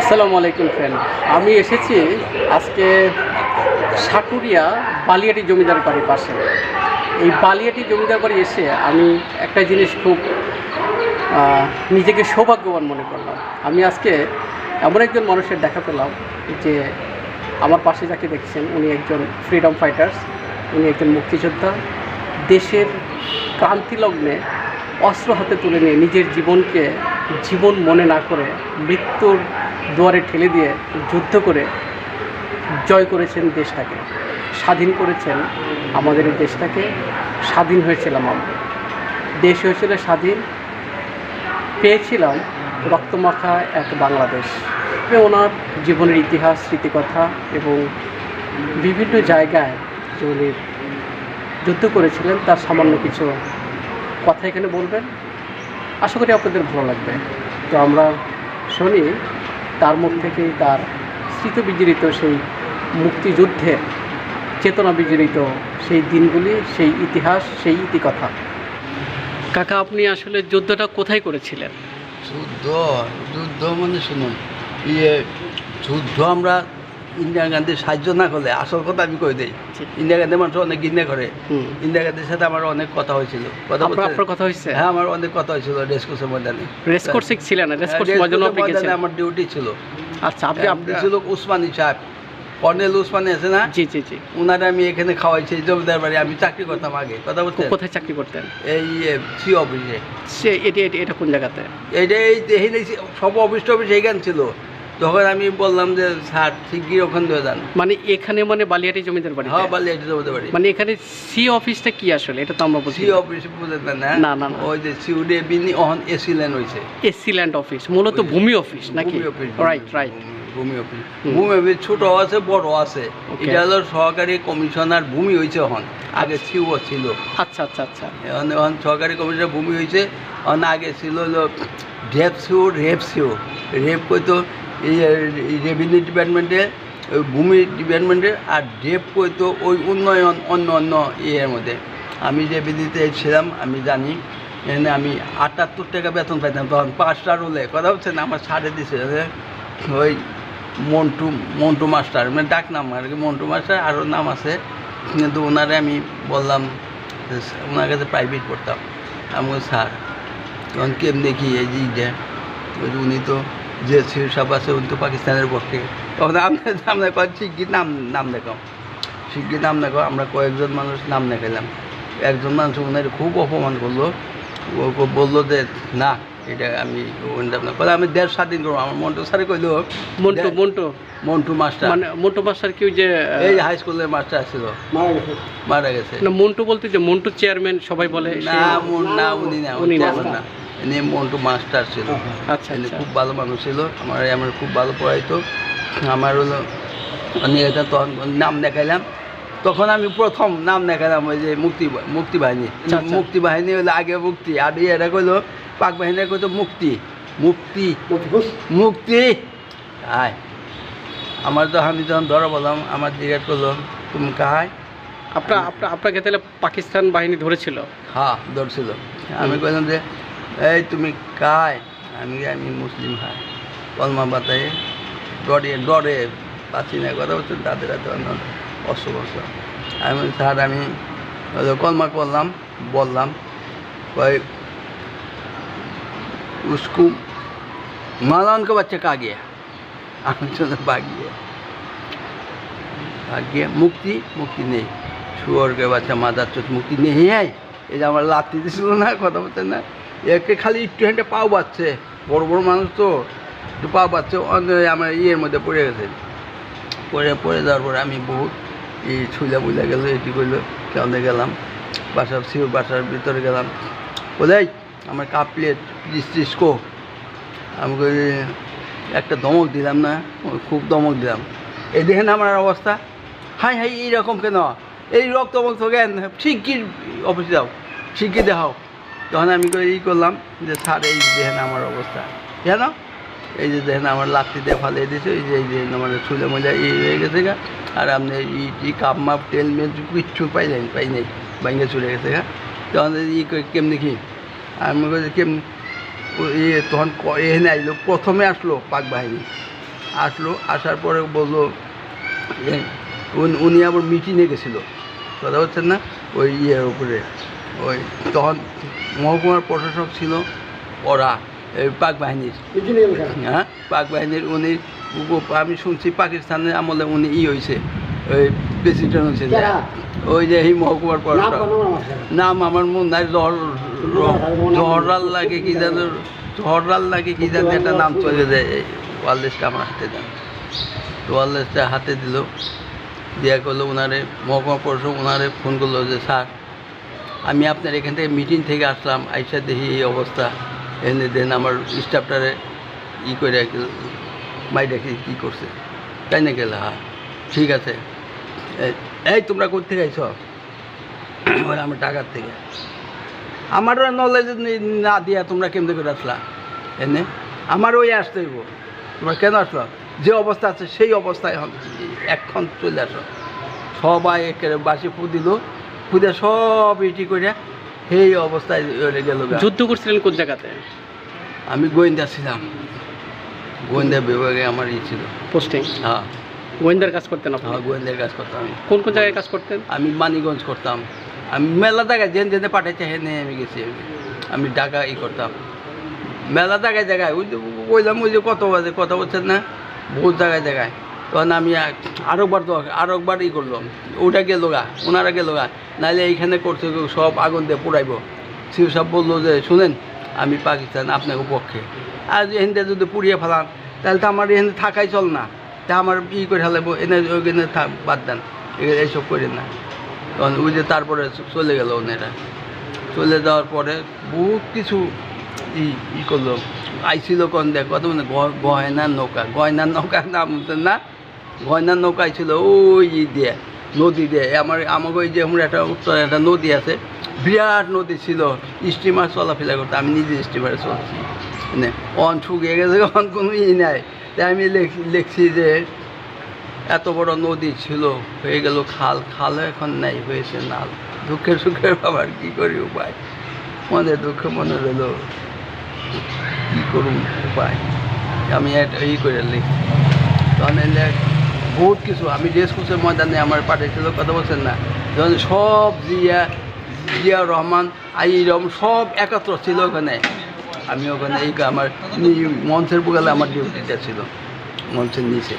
আসসালামু আলাইকুম, ফ্রেন্ড। আমি এসেছি আজকে সাটুরিয়া বালিয়াটি জমিদার বাড়ির পাশে। এই বালিয়াটি জমিদার বাড়ি এসে আমি একটা জিনিস খুব নিজেকে সৌভাগ্যবান মনে করলাম। আমি আজকে এমন একজন মানুষের দেখা পেলাম যে আমার পাশে যাকে দেখছেন, উনি একজন ফ্রিডম ফাইটার্স উনি একজন মুক্তিযোদ্ধা। দেশের ক্রান্তি লগ্নে অস্ত্র হাতে তুলে নিয়ে নিজের জীবনকে জীবন মনে না করে মৃত্যুর দুয়ারে ঠেলে দিয়ে যুদ্ধ করে জয় করেছেন দেশটাকে, স্বাধীন করেছেন আমাদের দেশটাকে, স্বাধীন হয়েছিলাম আমরা। দেশ হয়েছিল স্বাধীন, পেয়েছিলাম রক্তমাখা এক বাংলাদেশ। ওনার জীবনের ইতিহাস, স্মৃতিকথা এবং বিভিন্ন জায়গায় যে উনি যুদ্ধ করেছিলেন, তার সামান্য কিছু কথা এখানে বলবেন। আশা করি আপনাদের ভালো লাগবে। তো আমরা শুনি তার মুখ থেকেই তার স্মৃতি বিজড়িত সেই মুক্তিযুদ্ধের চেতনা বিজড়িত সেই দিনগুলি, সেই ইতিহাস, সেই ইতিকথা। কাকা, আপনি আসলে যুদ্ধটা কোথায় করেছিলেন? যুদ্ধ যুদ্ধ মানে শুনুন ইয়ে যুদ্ধ আমরা ইন্দিরা গান্ধীর সাহায্য না করলে আসল কথা আমি কই দিই? ইন্দিরা গান্ধী মানুষ অনেক ঘৃণা করে। ইন্দিরা গান্ধীর সাথে আমার অনেক কথা হয়েছিল। কথা বলতে হয়েছে? হ্যাঁ আমার অনেক কথা হয়েছিল রেসকোর্সের ময়দানে। রেস কোর্সে ছিলেন রেস কোর্স হ্যাঁ, ময়দানে আমার ডিউটি ছিল। আচ্ছা আপনি আপনি আপনি ছিল উসমানী সাহেব কর্নেল উসমানী আছে না? জি জি জি। ওনারা আমি এখানে খাওয়াইছি জমিদার বাড়ি আমি চাকরি করতাম আগে। কথা বলছেন? কোথায় চাকরি করতেন? এই সি অফিসে সে এটি এটি এটা কোন জায়গাতে? এই এই সব অফিস টফিস এইখান ছিল। তখন আমি বললাম যে স্যার শিগগির ওখান দিয়ে যান। মানে এখানে মানে বালিয়াটি জমিদার বাড়ি হ্যাঁ বালি এটা জমাতে পারি মানে এখানে সি অফিসটা কি আসলে? এটা তো আমরা বুঝি সি অফিস বুঝেন না না, না। ওই যে সিউডে বিনি অহন এসি ল্যান্ড হয়েছে এসসি ল্যান্ড অফিস মূলত ভূমি অফিস নাকি? ভূমি অফিস রাইট রাইট ভূমি অফিস। ভূমি অফিস ছোট আছে বড় আছে। এটা হলো সহকারী কমিশনার ভূমি হয়েছে এখন আগে সিও ছিল। আচ্ছা আচ্ছা আচ্ছা। এখন সহকারী কমিশনার ভূমি হয়েছে এখন আগে ছিল হলো রেপ সিও, রেপ কইতো এই রেভিনিউ ডিপার্টমেন্টে ওই ভূমি ডিপার্টমেন্টে আর রেপ কইতো ওই উন্নয়ন অন্য অন্য ইয়ের মধ্যে। আমি রেভিনিউতে ছিলাম, আমি জানি, এখানে আমি আটাত্তর টাকা বেতন পাইতাম, তখন পাঁচটা রোলে, কথা হচ্ছে না, আমার ছাড়ে দিছে ওই মন্টু মন্টু মাস্টার মানে ডাক নাম আর কি, মন্টু মাস্টার আরও নাম আছে। কিন্তু ওনারে আমি বললাম ওনার কাছে প্রাইভেট পড়তাম আমি স্যার তখন কেম দেখি এই যে উনি তো যে সাহেব আছে উনি তো পাকিস্তানের পক্ষে। তখন আমরা আমরা কয়েক শিগগির নাম নাম দেখাও। শিগগির নাম দেখাও। আমরা কয়েকজন মানুষ নাম দেখালাম একজন মানুষ ওনার খুব অপমান করল। বলল যে না এটা আমি বলে আমি দেশ স্বাধীন করব। আমার মন্টু স্যারে কইলো মন্টু মন্টু। মন্টু মাস্টার। মানে মন্টু মাস্টার কি ওই যে এই হাই স্কুলের মাস্টার ছিল মারা গেছে। না মন্টু বলতে যে মন্টু চেয়ারম্যান সবাই বলে না মন- না উনি না উনি উনি না। না ইনি মন্টু মাস্টার ছিল। আচ্ছা আচ্ছা। খুব ভালো মানুষ ছিল। আমার আমার খুব ভালো পড়াইতো। আমার হলো উনি এটা তখন নাম দেখাইলাম। তখন আমি প্রথম নাম দেখালাম ওই যে মুক্তি মুক্তি বাহিনী। আচ্ছা, আচ্ছা। মুক্তি বাহিনী হলো আগে মুক্তি আর এটা কইলো পাক বাহিনী কইতো মুক্তি। মুক্তি। মুক্তি আয়। আমার তো আমি যখন ধরা বললাম আমার জিজ্ঞেস করল তুমি কাহায়? আপনার আপনার আপনাকে তাহলে পাকিস্তান বাহিনী ধরেছিল? হ্যাঁ ধরছিল। আমি কইলাম যে এই তুমি কায় আমি আমি মুসলিম হাই কলমা বাতায় ডরে ডরে পাচ্ছি না কথা বলছেন তাদের এত অস্ত্র বস্ত্র আমি বলছি, স্যার আমি হলো কলমা করলাম বললাম কই उसको मालान का बच्चा कहा गया আমি শুনে ভাগ গিয়ে ভাগ গিয়ে মুক্তি মুক্তি নেই শুয়োরকে বাচ্চা মাদার চোখ মুক্তি নেই হ্যাঁ এই যে আমার লাত্তি দিছিল না কথা বলতেন না একে খালি একটু হ্যান্ডে পাও বাচ্ছে বড় বড় মানুষ তো একটু পাও বাচ্ছে আমার ইয়ের মধ্যে পড়ে গেছে। পড়ে পড়ে যাওয়ার পরে আমি বহুত এই ছুইলা বুইলা গেল এটি করল কেমনে গেলাম? বাসার শিওর বাসার ভিতরে গেলাম। বলে আমার কাপ প্লেট প্লিজ টিসকো আমি কই, একটা দমক দিলাম না খুব দমক দিলাম। এই দেখেন আমার অবস্থা। হাই হাই এইরকম কেন? এই রক্ত মক্ত কেন? শিগগির অফিসে যাও শিগগির দেখাও। তখন আমি ই করলাম যে, স্যার, এই দেখেন আমার অবস্থা। কেন? এই যে দেখেন আমার লাত্তিতে ফালে দিয়েছে এই যে এই যে আমার ছুলে মজা এই হয়ে গেছে গা। আর আপনি ই ই কাপ মাপ, তেল মেল কিচ্ছু পাইলেন, পাই নাই বাইঙ্গে চলে গেছে গা। তখন ই কেমনি কি? আমি কই কেমনি ইয়ে তখন এখানে আইলো, প্রথমে আসলো পাক বাহিনী। আসলো, আসার পরে বলল উনি আবার মিটিংয়ে গেছিল। কথা হচ্ছেন না? ওই ইয়ের উপরে। ওই তখন মহকুমার প্রশাসক ছিল ওরা এই পাক বাহিনীর। হ্যাঁ? পাক বাহিনীর উনি আমি শুনছি পাকিস্তানের আমলে উনি ই হয়েছে ওই প্রেসিডেন্ট হয়েছে। ওই যে এই মহকুমার প্রশাসক। নাম আমার মন নাই জহরাল লাগে কি যেন জহরাল লাগে কি যেন একটা নাম চলে যায়। এই ওয়ারলেসটা আমার হাতে দেন। তো ওয়ারলেসটা হাতে দিল। দেওয়া করল ওনারে মহকুমা পরিষদ ওনারে ফোন করল যে স্যার আমি আপনার এখান থেকে মিটিং থেকে আসলাম, আইসা দেখি এই অবস্থা। এনে দেন আমার স্টাফটারে ই করে মাই দেখি কী করছে। তাই না গেলে হ্যাঁ ঠিক আছে। এই- তোমরা থেকে আইছ? বলে আমার টাকার থেকে। আমারও নলেজ না দিয়া তোমরা কেমনে করে আসলা? এনে, আমার ওই আসতে হইব। তোমরা কেন আসলো? যে অবস্থা আছে সেই অবস্থায় এখন চলে আসো। সবাই একেবারে বাসি ফু দিল। ফুদে সব ইটি করে সেই অবস্থায় গেল যুদ্ধ করছিলেন কোন জায়গাতে? আমি গোয়েন্দা ছিলাম। গোয়েন্দা বিভাগে আমার ই ছিল। পোস্টিং? হ্যাঁ। গোয়েন্দার কাজ করতেন আপনি? হ্যাঁ গোয়েন্দার কাজ করতাম কোন কোন জায়গায় কাজ করতেন? আমি মানিগঞ্জ করতাম। আমি মেলা জায়গায় যেন জেনে পাঠাইছে হেনে আমি গেছি আমি। আমি ঢাকা ই করতাম। মেলা জায়গায় জায়গায় ওই যে বললাম ওই যে কত বাজে কথা বলছেন না? বহুত জায়গায় জায়গায়। তখন আমি আর- আরেকবার তো ই করলাম। ওটা গেল গা ওনারা গেল গা। নাহলে এইখানে করছে গো, সব আগুন দিয়ে পুড়াইব। সিউ সব বলল যে শুনেন আমি পাকিস্তান আপনাকে পক্ষে। আর এখানে যদি পুড়িয়ে ফেলান তাহলে তো আমার এখানে থাকাই চল না। তা আমার ই করে ফেলাবো এনে ওইখানে থাক বাদ দেন। এইসব করেন না। তখন ওই যে তারপরে চলে গেল ওনারা। চলে যাওয়ার পরে বহুত কিছু ই ই করল। আইছিল কন দেখ কত মানে গয়নার নৌকা। গয়নার নৌকার নাম না গয়নার নৌকা আইছিল ওই দিয়ে, নদী দিয়ে। আমার আমাকে ওই যে আমরা একটা উত্তর একটা নদী আছে, বিরাট নদী ছিল। স্টিমার চলাফেরা করতে, আমি নিজে স্টিমারে চলছি। মানে অন শুকিয়ে গেছে, অন কোনো ই নাই। তাই আমি লেখ- লিখছি যে এত বড় নদী ছিল, হয়ে গেল খাল। খালও এখন নাই, হয়েছে নাল। দুঃখে সুখের বাবার কি করি উপায়? মনে দুঃখে মনে রইল, কি করুন উপায়? আমি একটা ই করে লিখছি। তখন বহুত কিছু। আমি ড্রেস কোর্সের ময়দানে আমার পাঠিয়েছিল কথা বলছেন না যখন সব জিয়া জিয়া রহমান আইরম সব একাত্র ছিল ওখানে। আমি ওখানে এই আমার মঞ্চের বুকালে আমার ডিউটিটা ছিল মঞ্চের নিচে।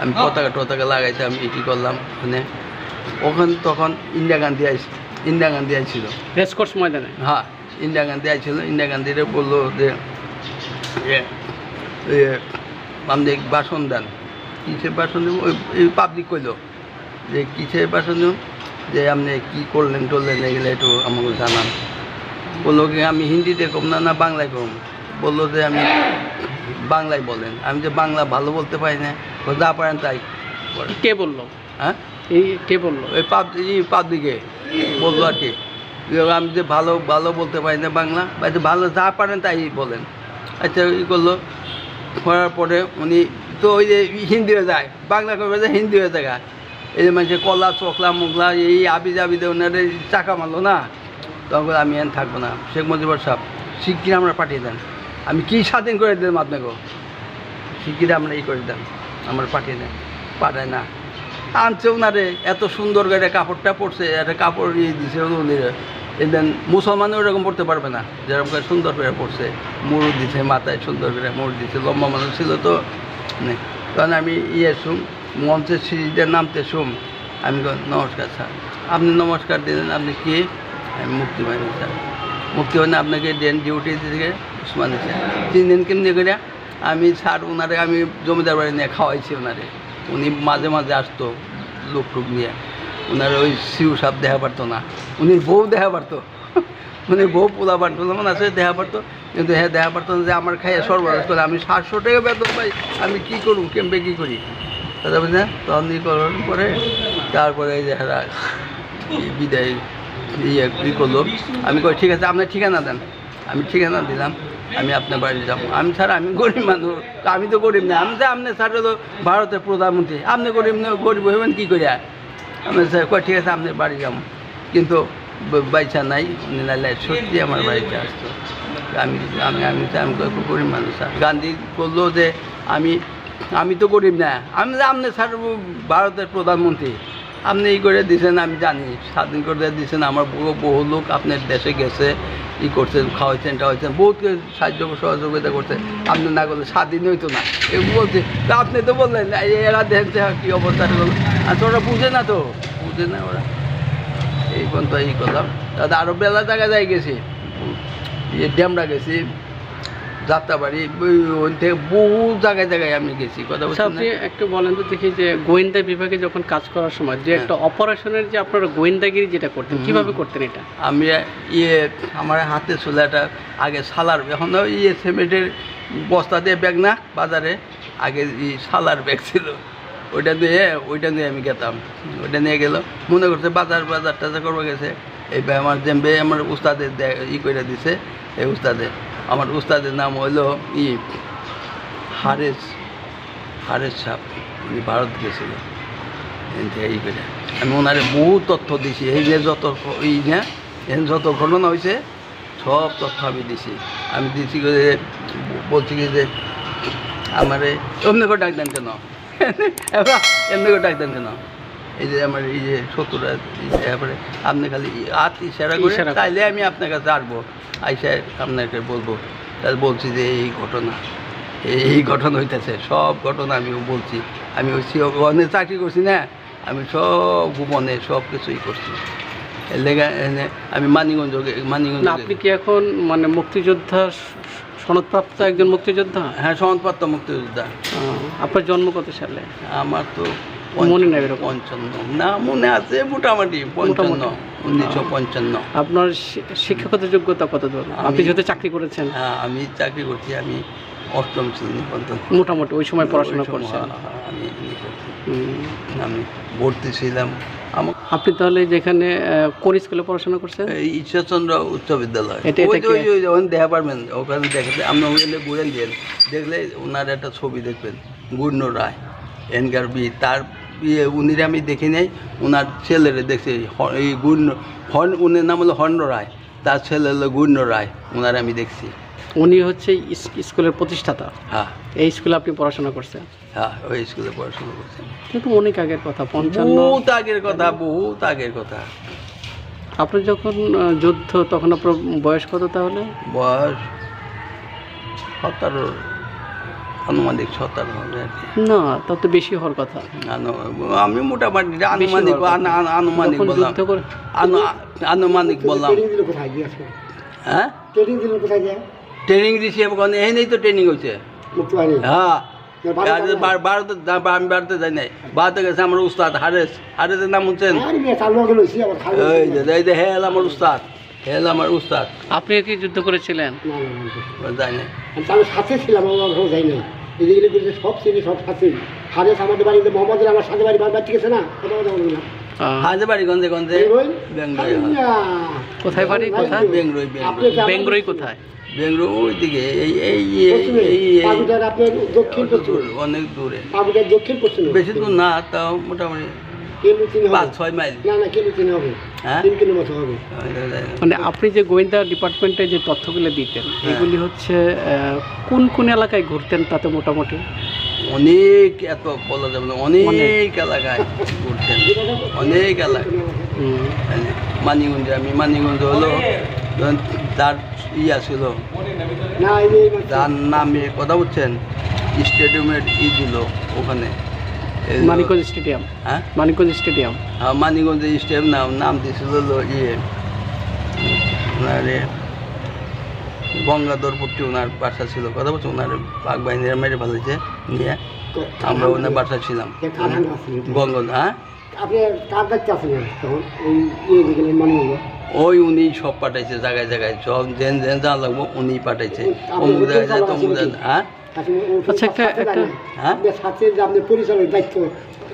আমি পতাকা টতাকা লাগাইতে আমি এটি করলাম ওখানে? ওখানে তখন ইন্দিরা গান্ধী আইস ইন্দিরা গান্ধী আইছিল। রেসকোর্স ময়দানে? হ্যাঁ ইন্দিরা গান্ধী আইছিল ইন্দিরা গান্ধীরে বলল যে আপনি ভাষণ দেন। কিসের ভাষণ দেব? ওই পাবলিক কইলো যে কিসের ভাষণ দেব? যে আপনি কী করলেন টরলেন এগুলো একটু আমাকে জানান। বলল কি আমি হিন্দিতে কম না না বাংলায় কম। বলল যে আমি বাংলায় বলেন। আমি যে বাংলা ভালো বলতে পারি না যা পারেন তাই কে বলল? হ্যাঁ? এই কে বলল? ওই পাবলিক পাবলিকে বলল আর কি। আমি যে ভালো ভালো বলতে পারি না বাংলা বা ভালো যা পারেন তাই বলেন। আচ্ছা ই করল। করার পরে উনি তো ওই যে হিন্দি হয়ে যায়, বাংলা করবে যে হিন্দি হয়ে যায় এই যে মানুষের কলা, চকলা, মুগলা, এই আবি জাবিদে ওনাদের চাকা মারলো না? তখন আমি এন থাকব না। শেখ মুজিবুর সাহেব শিগগির আমরা পাঠিয়ে দেন। আমি কি স্বাধীন করে দিলাম আপনাকে? শিগগির আমরা ই করে দেন, আমরা পাঠিয়ে দেন। পাঠায় না। আনছে ওনারে, এত সুন্দর করে কাপড়টা পরছে, একটা কাপড় ইয়ে দিছে উনিরে দেন মুসলমানও ওরকম পড়তে পারবে না, যেরকম করে সুন্দর করে পড়ছে। মুড় দিছে মাথায় সুন্দর করে মুড় দিছে, লম্বা মানুষ ছিল তো। নে। তখন আমি ইয়ে শুম মঞ্চের সিঁড়িতে নামতে শুম। আমি নমস্কার স্যার, আপনি নমস্কার দিলেন, আপনি কি? আমি মুক্তি বাহিনী স্যার মুক্তি বাহিনী আপনাকে দেন ডিউটি থেকে উসমানি স্যার তিন দিন কেমনি করে আমি স্যার ওনারে আমি জমিদার বাড়ি নিয়ে খাওয়াইছি ওনারে উনি মাঝে মাঝে আসতো লোক টুক নিয়ে। ওনার ওই শিউ সাপ দেখা পারতো না। উনি বউ দেখা পারতো। উনি বউ পোলা পারতো যেমন আছে দেখা পারতো। কিন্তু হ্যাঁ দেখা পারতো না যে আমার খাইয়ে সর্বনাশ করে আমি সাতশো টাকা বেতন পাই আমি কি করুম কেমবে কী করি? দাদা বুঝলেন তখন ই করার পরে তারপরে এই যে হেরা বিদায় ইয়ে ই করল। আমি কই ঠিক আছে আপনার ঠিকানা দেন। আমি ঠিকানা দিলাম আমি আপনার বাড়ি যাব। আমি স্যার আমি গরিব মানুষ তা আমি তো গরিব না আমি স্যার আপনি স্যার হলো ভারতের প্রধানমন্ত্রী আপনি গরিব না গরিব হইবেন কী করে আমি কয়, ঠিক আছে আপনার বাড়ি যাব। কিন্তু বাইচা নাই নাইলে সত্যি আমার বাড়িতে আসতো। আমি আমি আমি তো আমি খুব গরিব মানুষ। গান্ধী বলল যে, আমি আমি তো গরিব না। আমি আপনি স্যার ভারতের প্রধানমন্ত্রী। আপনি এই করে দিয়েছেন আমি জানি। স্বাধীন করে দিয়েছেন আমার বহু বহু লোক আপনার দেশে গেছে, ই করছেন খাওয়াইছেন, টাওয়াইছেন, বহুত কিছু সাহায্য সহযোগিতা করছে। আপনি না করলে স্বাধীন হইতো না। এগুলো বলছে, তা আপনি তো বললেন এরা দেখছে কী অবস্থা হলো আর ওরা বুঝে না তো, বুঝে না ওরা। এই পর্যন্ত এই করলাম। তাতে আরও বেলা জায়গায় যাই গেছি। ড্যামরা গেছি। যাত্রাবাড়ি ওই- থেকে বহু জায়গায় জায়গায় আমি গেছি কথা আচ্ছা বলছি আপনি একটু বলেন তো দেখি যে গোয়েন্দা বিভাগে যখন কাজ করার সময় যে একটা অপারেশনের যে আপনারা গোয়েন্দাগিরি যেটা করতেন। কীভাবে করতেন এটা? আমি ইয়ে আমার হাতে ছিল একটা আগে সালার এখন ইয়ে সিমেন্টের বস্তা দিয়ে ব্যাগ না বাজারে আগে ই সালার ব্যাগ ছিল। ওইটা দিয়ে ওইটা নিয়ে আমি গেতাম। ওইটা নিয়ে গেল মনে করছে বাজার বাজার টাজার করব গেছে। এই আমার জেম্বে আমার উস্তাদে দে- ই করে দিছে এই উস্তাদে। আমার উস্তাদের নাম হইল ই হারেস হারেস সাহ উনি ভারত গেছিল। এখান থেকে ই করে। আমি ওনারে বহু তথ্য দিছি। এই যে যত ই না এখানে যত ঘটনা হয়েছে সব তথ্য আমি দিছি। আমি দিছি করে বলছি কি যে আমারে এমনি করে ডাক দেন কেন? এমনি করে ডাক দেন কেন? এই যে আমার এই যে শত্রুরা আপনি খালি করে ইশারা করে। তাইলে আমি আপনার কাছে আসব। আইসা আপনাকে বলব তাহলে বলছি যে এই ঘটনা এই ঘটনা হইতেছে সব ঘটনা আমি বলছি। আমি ওই অনেক চাকরি করছি না আমি সব গোপনে সব কিছুই করছি আমি মানিগঞ্জ মানিগঞ্জ আপনি কি এখন মানে মুক্তিযোদ্ধা সনদপ্রাপ্ত একজন মুক্তিযোদ্ধা? হ্যাঁ সনদপ্রাপ্ত মুক্তিযোদ্ধা। আপনার জন্ম কত সালে? আমার তো মনে নেই এরকম। পঞ্চান্ন। না মনে আছে মোটামুটি পঞ্চান্ন। উনিশশো পঞ্চান্ন। আপনার শিক্ষাগত যোগ্যতা কত দূর আপনি যেহেতু চাকরি করেছেন। হ্যাঁ আমি চাকরি করছি আমি অষ্টম শ্রেণি পর্যন্ত। মোটামুটি ওই সময় পড়াশোনা করছেন। হ্যাঁ, হ্যাঁ, আমি। আমি ভর্তি ছিলাম। আপনি তাহলে যেখানে কোন স্কুলে পড়াশোনা করছেন? ঈশ্বরচন্দ্র উচ্চ বিদ্যালয়। এটা- ওই এটা যে- ওই কি? যে- ওখানে দেখা পারবেন ওখানে দেখতে আপনি ওখানে ঘুরেন দিন দেখলে ওনার একটা ছবি দেখবেন গুর্ণ রায় এনকার বি তার উনিরে আমি দেখি নাই ওনার ছেলেরে দেখছি এই গুর্ণ হর্ন উনির নাম হলো হর্ণ রায় তার ছেলে হলো গুর্ণ রায় ওনার আমি দেখছি। উনি হচ্ছে স্কুলের প্রতিষ্ঠাতা। হ্যাঁ। এই স্কুলে আপনি পড়াশোনা করছেন? হ্যাঁ ওই স্কুলে পড়াশোনা করছেন কিন্তু অনেক আগের কথা পঞ্চান্ন বহুত আগের কথা বহুত আগের কথা। আপনার যখন যুদ্ধ তখন আপনার বয়স কত তাহলে? বয়স সতেরো। আনুমানিক সতেরো হবে আর কি। না তা তো বেশি হওয়ার কথা। আনু- আমি মোটামুটি আনুমানিক আন- আন- আনুমানিক বললাম। যুদ্ধ করে আনু- আনুমানিক বললাম। ট্রেনিং দিল কোথায় গিয়ে আসলে? হ্যাঁ? ট্রেনিং দিল কোথায় গিয়ে? ট্রেনিং দিছি ওখানে এই নেই তো ট্রেনিং হয়েছে মুক্তি বাহিনী হ্যাঁ আর বার- ভারতে যা- আমি ভারতে যাই নাই। ভারতে গেছে আমার উস্তাদ হারেস। হারেসের নাম হচ্ছেন আর মেয়ে চালু গেল আমার খালি এই যে এই যে হেল আমার উস্তাদ। হেল আমার উস্তাদ। আপনি কি যুদ্ধ করেছিলেন? না না না যাই নাই আমি সাথে ছিলাম আমার ঘর যাই নাই। এদিকে বলছে সব চিনি সব সাথে। হারেস আমাদের বাড়িতে মোহাম্মদের আমার সাথে বাড়ি বারবার ঠিক আছে না? কথা কথা বলব না। হাজে বাড়ি কোথায় বাড়ি? কোথায়? বেঙ্গরই বেঙ্গরই এই এই এই এই এই আপনার দক্ষিণ পশ্চিম। অনেক দূরে। দক্ষিণ পশ্চিমে। বেশি দূর না তাও মোটামুটি কিলো তিন পাঁচ ছয় মাইল। না না কিলো তিন হবে। হ্যাঁ? তিন কিলো মতো হবে। মানে আপনি যে গোয়েন্দা ডিপার্টমেন্টে যে তথ্যগুলো দিতেন হ্যাঁ। এগুলি হচ্ছে কোন কোন এলাকায় ঘুরতেন তাতে মোটামুটি? অনেক এত বলা যাবে না অনেক এলাকায় ঘুরতেন। অনেক এলাকায়? হুম, মানিগঞ্জে আমি মানিগঞ্জ হলো তার ইয়া ছিল। না এই যে তার নামে কথা বলছেন স্টেডিয়ামের ই দিল ওখানে। মানিকগঞ্জ স্টেডিয়াম হ্যাঁ মানিকগঞ্জ স্টেডিয়াম হ্যাঁ মানিগঞ্জ স্টেডিয়াম নাম নাম দিয়েছিল ইয়ে ওনার এ গঙ্গাধরপুরটি ওনার বাসা ছিল কথা বলছে ওনার পাক বাহিনীরা মেরে ফেলেছে নিয়ে আমরা ওনার বাসা ছিলাম। গঙ্গা হ্যাঁ ওই উনি সব পাঠাইছে জায়গায় জায়গায় সব জেন জেন যা লাগবো উনি পাঠাইছে অমুক জায়গায় যায় তমুক হ্যাঁ আচ্ছা, একটা- একটা- হ্যাঁ? সাথে যে আপনি পরিচালকের দায়িত্ব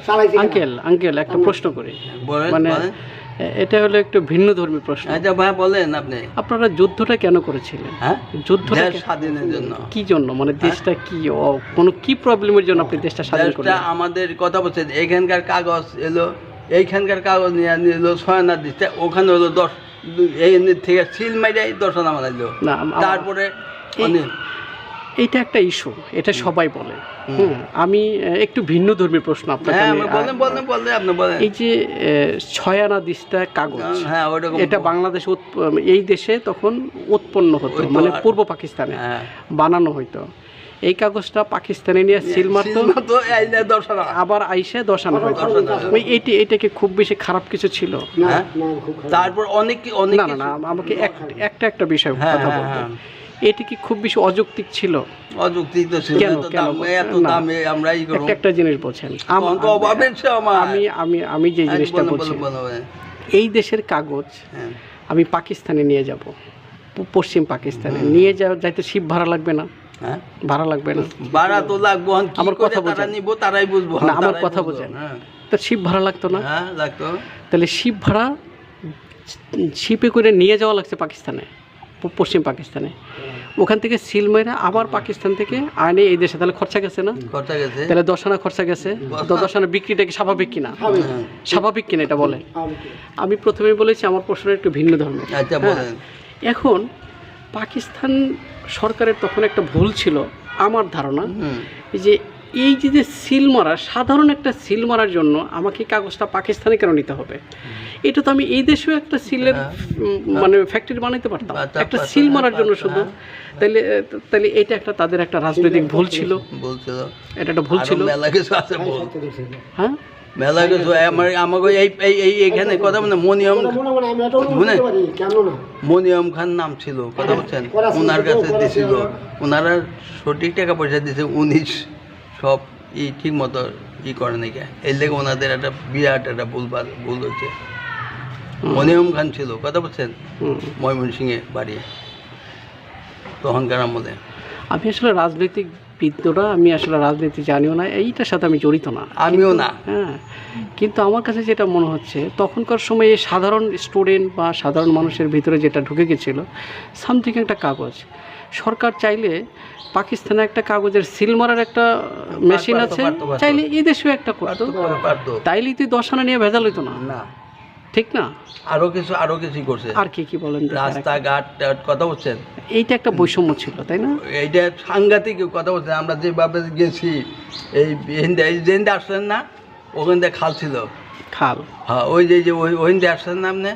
চালাইছেন আঙ্কেল আঙ্কেল একটা প্রশ্ন করি। মানে এটা হলো একটু ভিন্ন ধর্মী প্রশ্ন। আচ্ছা ভাই বলেন আপনি। আপনারা যুদ্ধটা কেন করেছিলেন? হ্যাঁ? যুদ্ধটা স্বাধীনের জন্য। কি জন্য? মানে দেশটা কি ও, কোনো কি প্রবলেমের জন্য আপনি দেশটা স্বাধীন করলেন? আমাদের কথা বলছেন এখানকার কাগজ এলো এইখানকার কাগজ নিয়ে নিল ছয়না দিচ্ছে ওখানে হলো দশ এই থেকে সিল মাইরাই আনা বানাইলো না তারপরে এইটা একটা ইস্যু এটা সবাই বলে। হুম। আমি একটু ভিন্ন ধর্মীর প্রশ্ন আপনাকে হ্যাঁ এই যে ছয় আনা দিস্তা কাগজ হ্যাঁ এটা বাংলাদেশে এই দেশে তখন উৎপন্ন হতো মানে পূর্ব পাকিস্তানে হ্যাঁ। বানানো হইতো। এই কাগজটা পাকিস্তানে নিয়ে সিল মারতো। আবার আইসে দশ আনা হইতো। দশ আনা। ওই এটি এটাকে খুব বেশি খারাপ কিছু ছিল না। হ্যাঁ? না খুব খারাপ। তারপর অনেক অনেক না না আমাকে একটা একটা বিষয় হ্যাঁ, কথা হ্যাঁ, বলতে। হ্যাঁ। এটি কি খুব বেশি অযৌক্তিক ছিল? অযৌক্তিক তো ছিল এত দাম এত দামে আমরা ই করব। একটা একটা জিনিস বলছেন। আম- তো অভাবের আমার। আমি আমি আমি যে জিনিসটা বলছি বলো, বলো, বলো। এই দেশের কাগজ হ্যাঁ। আমি পাকিস্তানে নিয়ে যাব। পশ্চিম পাকিস্তানে। নিয়ে যাওয়া যাইতে শিপ ভাড়া লাগবে না। হ্যাঁ? ভাড়া লাগবে না। ভাড়া তো লাগবো আমার কথা বোঝেন। নিব তারাই বুঝব না, আমার কথা। বোঝেন। হ্যাঁ। তো শিপ ভাড়া লাগতো না? লাগতো। তাহলে শিপ ভাড়া শিপে করে নিয়ে যাওয়া লাগছে পাকিস্তানে। পশ্চিম পাকিস্তানে। ওখান থেকে সিল মেরে আবার পাকিস্তান থেকে আনে এই দেশে তাহলে খরচা গেছে না? খরচা গেছে। তাহলে দশ আনা খরচা গেছে। দশ আনা বিক্রিটা কি স্বাভাবিক কিনা? হ্যাঁ। স্বাভাবিক কিনা এটা বলে আমি প্রথমে বলেছি আমার প্রশ্ন একটু ভিন্ন ধর্মের আচ্ছা হ্যাঁ। এখন পাকিস্তান সরকারের তখন একটা ভুল ছিল আমার ধারণা। যে এই যে যে সিল মারা সাধারণ একটা সিল মারার জন্য আমাকে কাগজটা পাকিস্তানে কেন নিতে হবে? এটা তো আমি এই দেশেও একটা সিলের মানে ফ্যাক্টরি বানাইতে পারতাম। একটা সিল মারার জন্য শুধু। তাহলে তাহলে এটা একটা তাদের একটা রাজনৈতিক ভুল ছিল। বলছিল এটা একটা ভুল ছিল। হ্যাঁ? মেলা কিছু আমার আমাকে এই এই এই এখানে কথা মানে মনিয়ম ওটা মনে মনে আমি এটা অনুভব মনে- করতে পারি, কেন না? মনিয়ম খান নাম ছিল কথা বলছেন? ওনার কাছে দিছিল। ওনারা সঠিক টাকা পয়সা দিছে উনিশ সব ই ঠিক মতো ই করে নাকি। এর লেগে ওনাদের একটা বিরাট একটা ভুল ভাল- হয়েছে মনিয়ম খান ছিল কথা বলছেন। ময়মনসিংহে বাড়ি তখনকার আমলে। আমি আসলে রাজনৈতিক বিদ্যরা আমি আসলে রাজনীতি জানিও না এইটার সাথে আমি জড়িত না। আমিও না। হ্যাঁ কিন্তু আমার কাছে যেটা মনে হচ্ছে তখনকার সময়ে সাধারণ স্টুডেন্ট বা সাধারণ মানুষের ভিতরে যেটা ঢুকে গেছিল সামথিং একটা কাগজ। সরকার চাইলে পাকিস্তানে একটা কাগজের সিল মারার একটা মেশিন আছে। চাইলে এই দেশেও একটা করতো। তাইলে তুই দশ আনা নিয়ে ভেজাল হইতো না। না। ঠিক না? আরও কিছু আরও কিছু করছে। আর কি কি বলেন রাস্তাঘাট কথা বলছেন? এইটা একটা বৈষম্য ছিল তাই না? এইটা সাংঘাতিক কথা বলছেন। আমরা যেভাবে গেছি এই হিন্দে আসলেন না ওখান থেকে খাল ছিল। খাল। হ্যাঁ ওই যে ওই ওখান দিয়ে আসলেন না আপনি?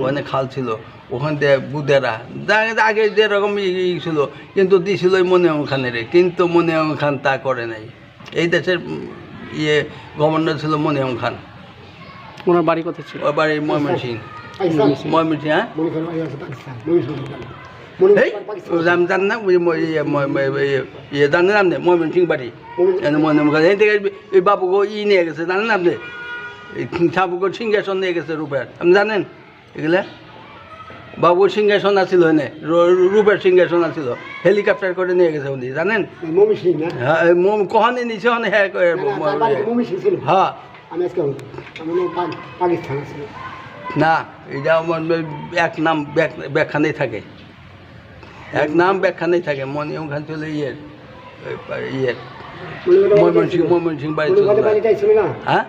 ওখানে খাল ছিল। ওখান দিয়ে বুধেরা যা- আগে যেরকম ই- ই ছিল কিন্তু দিছিল ওই মনিয়ম খানের কিন্তু মনিয়ম খান তা করে নাই এই দেশের ইয়ে গভর্নর ছিল মনিয়ম খান ওনার বাড়ি কোথায় ছিল ওর বাড়ি ময়মনসিং? ময়মনসিং হ্যাঁ মনে। মনে। ওই না ইয়ে ইয়ে- ইয়ে জানেন আপনি ময়মনসিং বাড়ি মনে- বাড়ি। এই থেকে এই বাবুকে ই নিয়ে গেছে জানেন আপনি সাবুকে সিংহাসন নিয়ে গেছে রূপের আপনি জানেন এগুলা বাবু সিংহাসন আছিল এনে রূপের সিংহাসন আছিল। হেলিকপ্টার করে নিয়ে গেছে উনি জানেন? ওই মমি সিং না? হ্যাঁ এই মম- কখনই নিচে হ্যাঁ। হ্যাঁ না এটা আমার এক নাম ব্যাখ্যানেই থাকে। এক নাম ব্যাখ্যানেই থাকে মনিয়ম খান ছিল ইয়ের ইয়ের ময়মনসিং ময়মনসিং বাড়ি ছিল। হ্যাঁ?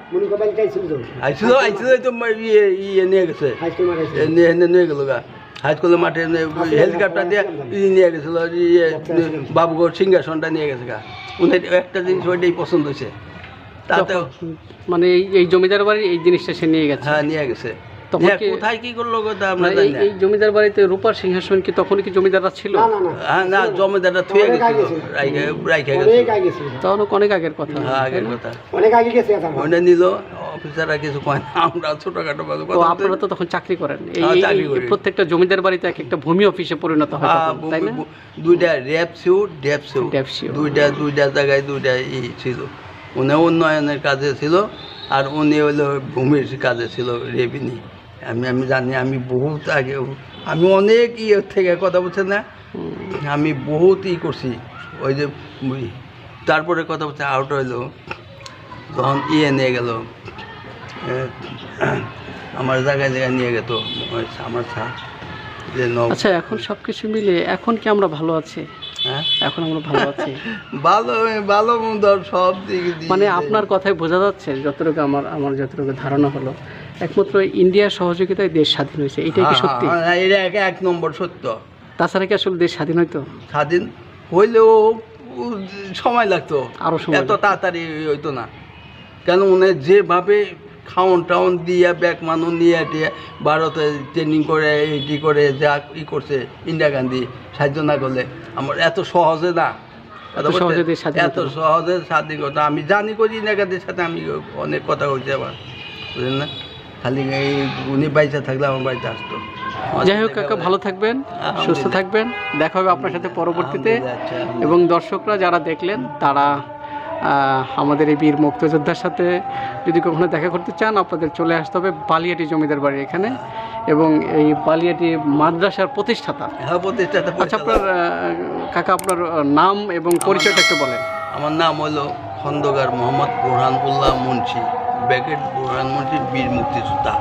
আইছিল আইছিল তো ইয়ে ইয়ে নিয়ে গেছে। নিয়ে গেল গা। হাই স্কুলের মাঠে হেলিকপ্টার দিয়ে ই নিয়ে গেছিল ইয়ে বাবুগড় সিংহাসনটা নিয়ে গেছে গা। উনি একটা জিনিস ওইটাই পছন্দ হয়েছে। তাতে মানে এই এই জমিদার বাড়ির এই জিনিসটা সে নিয়ে গেছে। হ্যাঁ নিয়ে গেছে। তখন কোথায় কি করল কথা আমরা মানে জানি এই না। এই জমিদার বাড়িতে রূপার সিংহাসন কি তখন কি জমিদাররা ছিল? না না না। হ্যাঁ না জমিদারটা থুয়ে গেছিল ছিল। রাইখে রাইখে অনেক গেছিল। তাহলে অনেক আগের কথা। হ্যাঁ আগের কথা। অনেক আগে গেছে এটা নিল অফিসাররা কিছু কয় না আমরা ছোটখাটো তো আপনারা তো তখন চাকরি করেন। এই হ্যাঁ, এই-। প্রত্যেকটা জমিদার বাড়িতে এক একটা ভূমি অফিসে পরিণত হয় হ্যাঁ, তাই না? দুইটা র্যাপ সিউ ড্যাপ সিউ ড্যাপ সিউ। দুইটা দুইটা জায়গায় দুইটা ই ছিল। উনি উন্নয়নের কাজে ছিল আর উনি হলো ভূমির কাজে ছিল রেভিনি। আমি আমি জানি আমি বহুত আগে আমি অনেক ইয়ে থেকে কথা বলছেন না আমি বহুত ই করছি। ওই যে তারপরে কথা বলছে আউট হইল। তখন ইয়ে নিয়ে গেল। আমার জায়গায় জায়গায় নিয়ে গেত আমার নব আচ্ছা এখন সব কিছু মিলে এখন কি আমরা ভালো আছি? হ্যাঁ? এখন আমরা ভালো আছি? ভালো ভালো মন্দ সব দিক মানে আপনার কথায় বোঝা যাচ্ছে যতটুকু আমার আমার যতটুকু ধারণা হলো। একমাত্র ইন্ডিয়ার সহযোগিতায় দেশ স্বাধীন হয়েছে এটাই কি হ্যাঁ, সত্যি? হ্যাঁ, এটা এক- এক নম্বর সত্য। তাছাড়া কি আসলে দেশ স্বাধীন হয়তো স্বাধীন হইলেও সময় লাগতো। আরও সময় এত তাড়াতাড়ি হইতো না। কেন উনি যেভাবে খাওন টাউন দিয়া ব্যাগ মানুষ নিয়ে টিয়ে ভারতে ট্রেনিং করে এটি করে যা ই করছে ইন্দিরা গান্ধী সাহায্য না করলে আমার এত সহজে না। এত সহজে স্বাধীনতা আমি জানি করি ইন্দিরা গান্ধীর সাথে আমি অনেক কথা বলছি আবার। বুঝলেন না? খালি এই উনি বাইচা থাকলে আমার বাড়িতে আসতো। যাই হোক কাকা ভালো থাকবেন সুস্থ থাকবেন। দেখা হবে আপনার সাথে পরবর্তীতে। আচ্ছা। এবং দর্শকরা যারা দেখলেন তারা আমাদের এই বীর মুক্তিযোদ্ধার সাথে যদি কখনো দেখা করতে চান আপনাদের চলে আসতে হবে বালিয়াটি জমিদার বাড়ি এখানে এবং এই বালিয়াটি মাদ্রাসার প্রতিষ্ঠাতা। হ্যাঁ প্রতিষ্ঠাতা আচ্ছা আপনার কাকা আপনার নাম এবং পরিচয়টা একটু বলেন। আমার নাম হলো খন্দকার মোহাম্মদ বোরহানুল্লাহ মুন্সি ব্যাকেট বোরহান মুন্সি বীর মুক্তিযোদ্ধা।